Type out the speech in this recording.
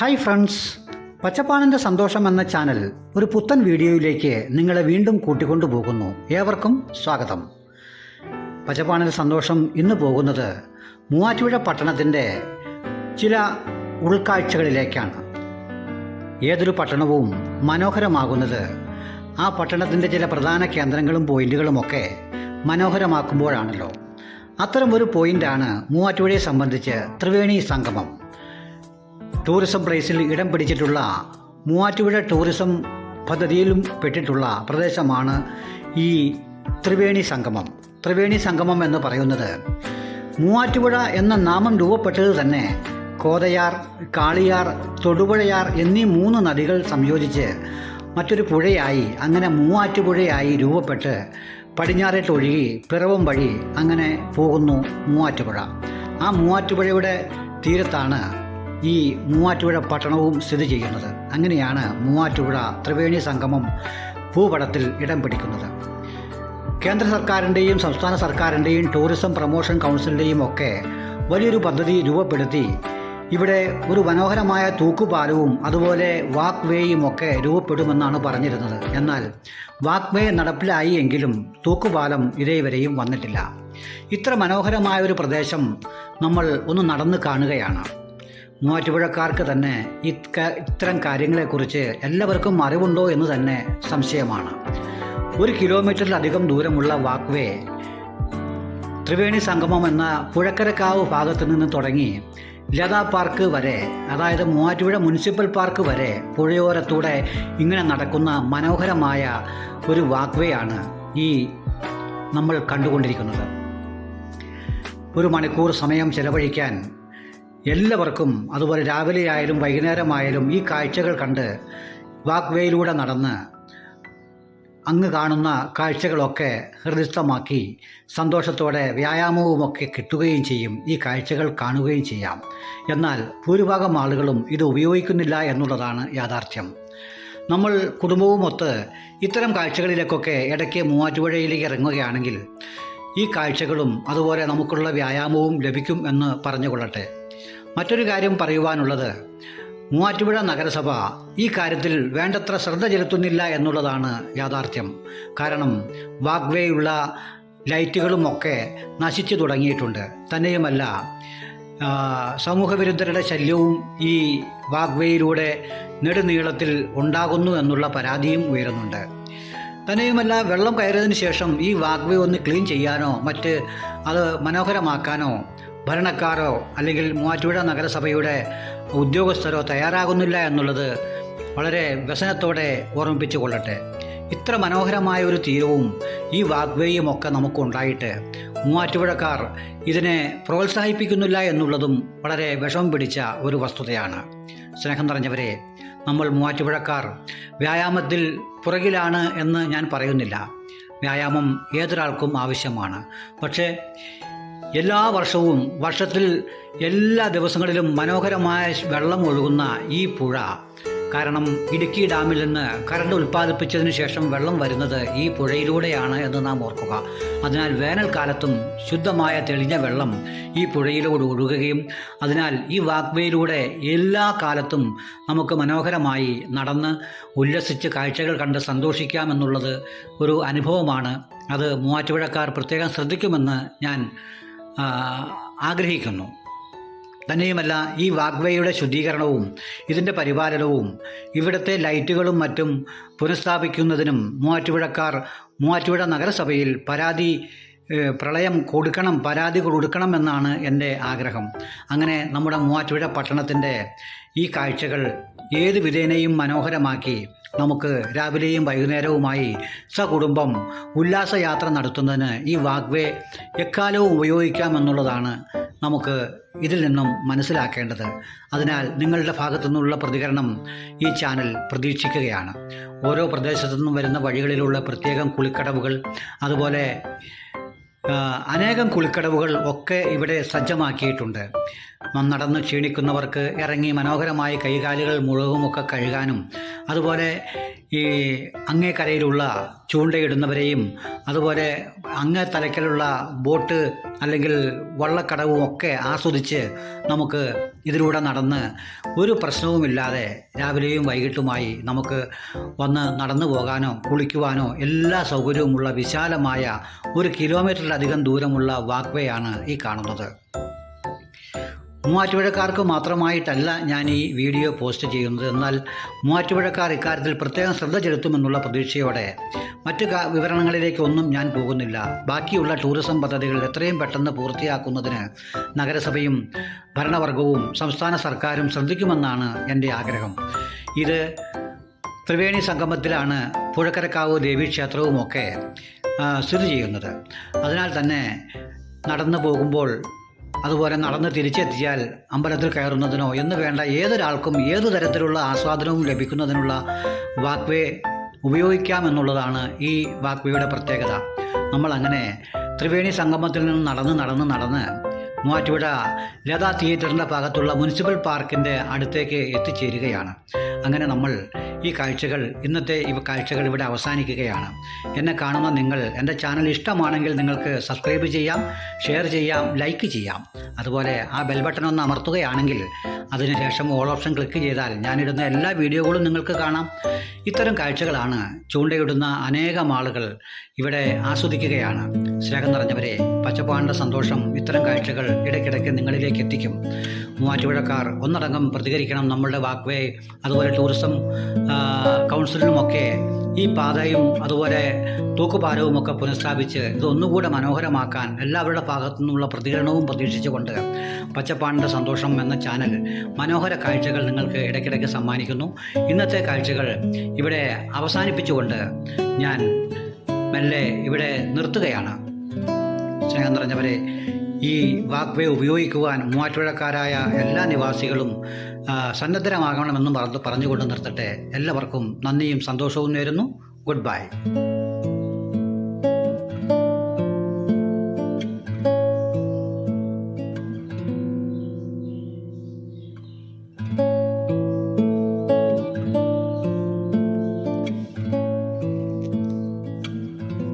Hi friends. പച്ചപ്പാണിന്റെ സന്തോഷം എന്ന channel ഒരു പുത്തൻ വീഡിയോയിലേക്ക് നിങ്ങളെ വീണ്ടും കൂട്ടിക്കൊണ്ടുപോകുന്നു. ഏവർക്കും സ്വാഗതം. പച്ചപ്പാണിന്റെ സന്തോഷം ഇന്ന് പോകുന്നത് മൂവാറ്റുപുഴ പട്ടണത്തിന്റെ ചില ഉൾക്കാഴ്ചകളിലേക്കാണ്. ഏതൊരു പട്ടണവും മനോഹരമാകുന്നത് ആ പട്ടണത്തിന്റെ ചില പ്രധാന കേന്ദ്രങ്ങളും പോയിന്റുകളുമൊക്കെ മനോഹരമാക്കുമ്പോഴാണല്ലോ. അത്തരം ഒരു പോയിന്റാണ് മൂവാറ്റുപുഴയെ സംബന്ധിച്ച് ത്രിവേണി സംഗമം. ടൂറിസം പ്രൈസിൽ ഇടം പിടിച്ചിട്ടുള്ള മൂവാറ്റുപുഴ ടൂറിസം പദ്ധതിയിലും പെട്ടിട്ടുള്ള പ്രദേശമാണ് ഈ ത്രിവേണി സംഗമം. ത്രിവേണി സംഗമം എന്ന് പറയുന്നത് മൂവാറ്റുപുഴ എന്ന നാമം രൂപപ്പെട്ടത് തന്നെ കോതയാർ കാളിയാർ തൊടുപുഴയാർ എന്നീ മൂന്ന് നദികൾ സംയോജിച്ച് മറ്റൊരു പുഴയായി അങ്ങനെ മൂവാറ്റുപുഴയായി രൂപപ്പെട്ട് പടിഞ്ഞാറേട്ടൊഴുകി പിറവം വഴി അങ്ങനെ പോകുന്നു മൂവാറ്റുപുഴ. ആ മൂവാറ്റുപുഴയുടെ തീരത്താണ് ഈ മൂവാറ്റുപുഴ പട്ടണവും സ്ഥിതി ചെയ്യുന്നത്. അങ്ങനെയാണ് മൂവാറ്റുപുഴ ത്രിവേണി സംഗമം ഭൂപടത്തിൽ ഇടം പിടിക്കുന്നത്. കേന്ദ്ര സർക്കാരിന്റെയും സംസ്ഥാന സർക്കാരിന്റെയും ടൂറിസം പ്രൊമോഷൻ കൗൺസിലിന്റെയും ഒക്കെ വലിയൊരു പദ്ധതി രൂപപ്പെടുത്തി ഇവിടെ ഒരു മനോഹരമായ തൂക്കുപാലവും അതുപോലെ വാക്ക് വേയും ഒക്കെ രൂപപ്പെടുമെന്നാണ് പറഞ്ഞിരുന്നത്. എന്നാൽ വാക്ക് വേ നടപ്പിലായി എങ്കിലും തൂക്കുപാലം ഇതേവരെയും വന്നിട്ടില്ല. ഇത്ര മനോഹരമായ ഒരു പ്രദേശം നമ്മൾ ഒന്ന് നടന്ന് കാണുകയാണ്. മൂവാറ്റുപുഴക്കാർക്ക് തന്നെ ഇത്ത- ഇത്തരം കാര്യങ്ങളെക്കുറിച്ച് എല്ലാവർക്കും അറിവുണ്ടോ എന്ന് തന്നെ സംശയമാണ്. ഒരു കിലോമീറ്ററിലധികം ദൂരമുള്ള വാക്വേ ത്രിവേണി സംഗമം എന്ന പുഴക്കരക്കാവ് ഭാഗത്തു നിന്ന് തുടങ്ങി ലതാ പാർക്ക് വരെ അതായത് മൂവാറ്റുപുഴ മുനിസിപ്പൽ പാർക്ക് വരെ പുഴയോരത്തൂടെ ഇങ്ങനെ നടക്കുന്ന മനോഹരമായ ഒരു വാക്വേ ആണ് ഈ നമ്മൾ കണ്ടുകൊണ്ടിരിക്കുന്നത്. ഒരു മണിക്കൂർ സമയം ചെലവഴിക്കാൻ എല്ലാവർക്കും അതുപോലെ രാവിലെ ആയാലും വൈകുന്നേരമായാലും ഈ കാഴ്ചകൾ കണ്ട് വാക്വേയിലൂടെ നടന്ന് അങ്ങ് കാണുന്ന കാഴ്ചകളൊക്കെ ഹൃദയസ്ഥമാക്കി സന്തോഷത്തോടെ വ്യായാമവുമൊക്കെ കിട്ടുകയും ചെയ്യും. ഈ കാഴ്ചകൾ കാണുകയും ചെയ്യാം. എന്നാൽ ഭൂരിഭാഗം ആളുകളും ഇത് ഉപയോഗിക്കുന്നില്ല എന്നുള്ളതാണ് യാഥാർത്ഥ്യം. നമ്മൾ കുടുംബവുമൊത്ത് ഇത്തരം കാഴ്ചകളിലേക്കൊക്കെ ഇടയ്ക്ക് മൂവാറ്റുപുഴയിലേക്ക് ഇറങ്ങുകയാണെങ്കിൽ ഈ കാഴ്ചകളും അതുപോലെ നമുക്കുള്ള വ്യായാമവും ലഭിക്കും എന്ന് പറഞ്ഞുകൊള്ളട്ടെ. മറ്റൊരു കാര്യം പറയുവാനുള്ളത്. മൂവാറ്റുപുഴ നഗരസഭ ഈ കാര്യത്തിൽ വേണ്ടത്ര ശ്രദ്ധ ചെലുത്തുന്നില്ല എന്നുള്ളതാണ് യാഥാർത്ഥ്യം. കാരണം വാഗ്വേയുള്ള ലൈറ്റുകളുമൊക്കെ നശിച്ചു തുടങ്ങിയിട്ടുണ്ട്. തന്നെയുമല്ല സമൂഹവിരുദ്ധരുടെ ശല്യവും ഈ വാഗ്വേയിലൂടെ നെടുനീളത്തിൽ ഉണ്ടാകുന്നു എന്നുള്ള പരാതിയും ഉയരുന്നുണ്ട്. തന്നെയുമല്ല വെള്ളം കയറിയതിന് ശേഷം ഈ വാഗ്വേ ഒന്ന് ക്ലീൻ ചെയ്യാനോ മറ്റ് അത് മനോഹരമാക്കാനോ ഭരണക്കാരോ അല്ലെങ്കിൽ മൂവാറ്റുപുഴ നഗരസഭയുടെ ഉദ്യോഗസ്ഥരോ തയ്യാറാകുന്നില്ല എന്നുള്ളത് വളരെ വ്യസനത്തോടെ ഓർമ്മിപ്പിച്ചു കൊള്ളട്ടെ ഇത്ര മനോഹരമായ ഒരു തീരവും ഈ വാഗ്വേയും ഒക്കെ നമുക്കുണ്ടായിട്ട് മൂവാറ്റുപുഴക്കാർ ഇതിനെ പ്രോത്സാഹിപ്പിക്കുന്നില്ല എന്നുള്ളതും വളരെ വിഷമം പിടിച്ച ഒരു വസ്തുതയാണ്. സ്നേഹം നിറഞ്ഞവരെ നമ്മൾ മൂവാറ്റുപുഴക്കാർ വ്യായാമത്തിൽ പുറകിലാണ് എന്ന് ഞാൻ പറയുന്നില്ല. വ്യായാമം ഏതൊരാൾക്കും ആവശ്യമാണ്. പക്ഷേ എല്ലാ വർഷവും വർഷത്തിൽ എല്ലാ ദിവസങ്ങളിലും മനോഹരമായ വെള്ളം ഒഴുകുന്ന ഈ പുഴ. കാരണം ഇടുക്കി ഡാമിൽ നിന്ന് കറണ്ട് ഉൽപ്പാദിപ്പിച്ചതിന് ശേഷം വെള്ളം വരുന്നത് ഈ പുഴയിലൂടെയാണ് എന്ന് നാം ഓർക്കുക. അതിനാൽ വേനൽക്കാലത്തും ശുദ്ധമായ തെളിഞ്ഞ വെള്ളം ഈ പുഴയിലൂടെ ഒഴുകുകയും അതിനാൽ ഈ വാക്വേയിലൂടെ എല്ലാ കാലത്തും നമുക്ക് മനോഹരമായി നടന്ന് ഉല്ലസിച്ച് കാഴ്ചകൾ കണ്ട് സന്തോഷിക്കാം എന്നുള്ളത് ഒരു അനുഭവമാണ്. അത് മൂവാറ്റുപുഴക്കാർ പ്രത്യേകം ശ്രദ്ധിക്കുമെന്ന് ഞാൻ ആഗ്രഹിക്കുന്നു. തന്നെയുമല്ല ഈ വാഗ്വേയുടെ ശുദ്ധീകരണവും ഇതിന്റെ പരിപാലനവും ഇവിടുത്തെ ലൈറ്റുകളും മറ്റും പുനഃസ്ഥാപിക്കുന്നതിനും മൂവാറ്റുപുഴക്കാർ മൂവാറ്റുപുഴ നഗരസഭയിൽ പരാതി പ്രളയം കൊടുക്കണം പരാതി കൊടുക്കണം എന്നാണ് എന്റെ ആഗ്രഹം. അങ്ങനെ നമ്മുടെ മൂവാറ്റുപുഴ പട്ടണത്തിന്റെ ഈ കാഴ്ചകൾ ഏത് വിധേനയും മനോഹരമാക്കി നമുക്ക് രാവിലെയും വൈകുന്നേരവുമായി സകുടുംബം ഉല്ലാസയാത്ര നടത്തുന്നതിന് ഈ വാഗ്വേ എക്കാലവും ഉപയോഗിക്കാമെന്നുള്ളതാണ് നമുക്ക് ഇതിൽ നിന്നും മനസ്സിലാക്കേണ്ടത്. അതിനാൽ നിങ്ങളുടെ ഭാഗത്തു നിന്നുള്ള പ്രതികരണം ഈ ചാനൽ പ്രതീക്ഷിക്കുകയാണ്. ഓരോ പ്രദേശത്തു നിന്നും വരുന്ന വഴികളിലുള്ള പ്രത്യേകം കുളിക്കടവുകൾ അതുപോലെ അനേകം കുളിക്കടവുകൾ ഒക്കെ ഇവിടെ സജ്ജമാക്കിയിട്ടുണ്ട്. നടന്ന് ക്ഷീണിക്കുന്നവർക്ക് ഇറങ്ങി മനോഹരമായി കൈകാലുകൾ മുഴുവുമൊക്കെ കഴുകാനും അതുപോലെ ഈ അങ്ങേക്കരയിലുള്ള ചൂണ്ടയിടുന്നവരെയും അതുപോലെ അങ്ങേ തലയ്ക്കലുള്ള ബോട്ട് അല്ലെങ്കിൽ വള്ളക്കടവും ഒക്കെ ആസ്വദിച്ച് നമുക്ക് ഇതിലൂടെ നടന്ന് ഒരു പ്രശ്നവുമില്ലാതെ രാവിലെയും വൈകിട്ടുമായി നമുക്ക് വന്ന് നടന്നു പോകാനോ കുളിക്കുവാനോ എല്ലാ സൗകര്യവുമുള്ള വിശാലമായ ഒരു കിലോമീറ്ററിലധികം ദൂരമുള്ള വാക്വേ ആണ് ഈ കാണുന്നത്. മൂവാറ്റുപുഴക്കാർക്ക് മാത്രമായിട്ടല്ല ഞാൻ ഈ വീഡിയോ പോസ്റ്റ് ചെയ്യുന്നത്. എന്നാൽ മൂവാറ്റുപുഴക്കാർ ഇക്കാര്യത്തിൽ പ്രത്യേകം ശ്രദ്ധ ചെലുത്തുമെന്നുള്ള പ്രതീക്ഷയോടെ മറ്റ് വിവരണങ്ങളിലേക്ക് ഒന്നും ഞാൻ പോകുന്നില്ല. ബാക്കിയുള്ള ടൂറിസം പദ്ധതികൾ എത്രയും പെട്ടെന്ന് പൂർത്തിയാക്കുന്നതിന് നഗരസഭയും ഭരണവർഗവും സംസ്ഥാന സർക്കാരും ശ്രദ്ധിക്കുമെന്നാണ് എന്റെ ആഗ്രഹം. ഇത് ത്രിവേണി സംഗമത്തിലാണ് പുഴക്കരക്കാവ് ദേവീക്ഷേത്രവുമൊക്കെ സ്ഥിതി ചെയ്യുന്നത്. അതിനാൽ തന്നെ നടന്നു പോകുമ്പോൾ അതുപോലെ നടന്ന് തിരിച്ചെത്തിയാൽ അമ്പലത്തിൽ കയറുന്നതിനോ എന്ന് വേണ്ട ഏതൊരാൾക്കും ഏതു തരത്തിലുള്ള ആസ്വാദനവും ലഭിക്കുന്നതിനുള്ള വാക്വേ ഉപയോഗിക്കാം എന്നുള്ളതാണ് ഈ വാക്വേയുടെ പ്രത്യേകത. നമ്മൾ അങ്ങനെ ത്രിവേണി സംഗമത്തിൽ നിന്ന് നടന്ന് നടന്ന് നടന്ന് മൂവാറ്റുപുഴ ലതാ തിയേറ്ററിന്റെ ഭാഗത്തുള്ള മുനിസിപ്പൽ പാർക്കിന്റെ അടുത്തേക്ക് എത്തിച്ചേരുകയാണ്. അങ്ങനെ നമ്മൾ ഈ കാഴ്ചകൾ ഇന്നത്തെ ഈ കാഴ്ചകൾ ഇവിടെ അവസാനിക്കുകയാണ്. എന്നെ കാണുന്ന നിങ്ങൾ എന്റെ ചാനൽ ഇഷ്ടമാണെങ്കിൽ നിങ്ങൾക്ക് സബ്സ്ക്രൈബ് ചെയ്യാം ഷെയർ ചെയ്യാം ലൈക്ക് ചെയ്യാം. അതുപോലെ ആ ബെൽ ബട്ടൺ ഒന്ന് അമർത്തുകയാണെങ്കിൽ അതിനുശേഷം ഓൾ ഓപ്ഷൻ ക്ലിക്ക് ചെയ്താൽ ഞാനിടുന്ന എല്ലാ വീഡിയോകളും നിങ്ങൾക്ക് കാണാം. ഇത്തരം കാഴ്ചകളാണ് ചൂണ്ടയിടുന്ന അനേകം ആളുകൾ ഇവിടെ ആസ്വദിക്കുകയാണ്. സ്നേഹം നിറഞ്ഞവരെ പച്ചപ്പാണ്ട സന്തോഷം ഇത്തരം കാഴ്ചകൾ ഇടയ്ക്കിടയ്ക്ക് നിങ്ങളിലേക്ക് എത്തിക്കും. മൂവാറ്റുപുഴക്കാർ ഒന്നടങ്കം പ്രതികരിക്കണം നമ്മളുടെ വാക്വേ അതുപോലെ ടൂറിസം കൗൺസിലിനുമൊക്കെ ഈ പാതയും അതുപോലെ തൂക്കുപാലവും ഒക്കെ പുനഃസ്ഥാപിച്ച് ഇതൊന്നുകൂടെ മനോഹരമാക്കാൻ എല്ലാവരുടെ ഭാഗത്തു നിന്നുള്ള പ്രതികരണവും പ്രതീക്ഷിച്ചുകൊണ്ട് പച്ചപ്പാണിന്റെ സന്തോഷം എന്ന ചാനൽ മനോഹര കാഴ്ചകൾ നിങ്ങൾക്ക് ഇടയ്ക്കിടയ്ക്ക് സമ്മാനിക്കുന്നു. ഇന്നത്തെ കാഴ്ചകൾ ഇവിടെ അവസാനിപ്പിച്ചുകൊണ്ട് ഞാൻ മെല്ലെ ഇവിടെ നിർത്തുകയാണ്. സ്നേഹം നിറഞ്ഞവരെ ഈ വാക്വേ ഉപയോഗിക്കുവാൻ മൂവാറ്റുപുഴക്കാരായ എല്ലാ നിവാസികളും സന്നദ്ധരമാകണമെന്നും പറഞ്ഞു പറഞ്ഞുകൊണ്ട് നിർത്തട്ടെ. എല്ലാവർക്കും നന്ദിയും സന്തോഷവും നേരുന്നു. Good bye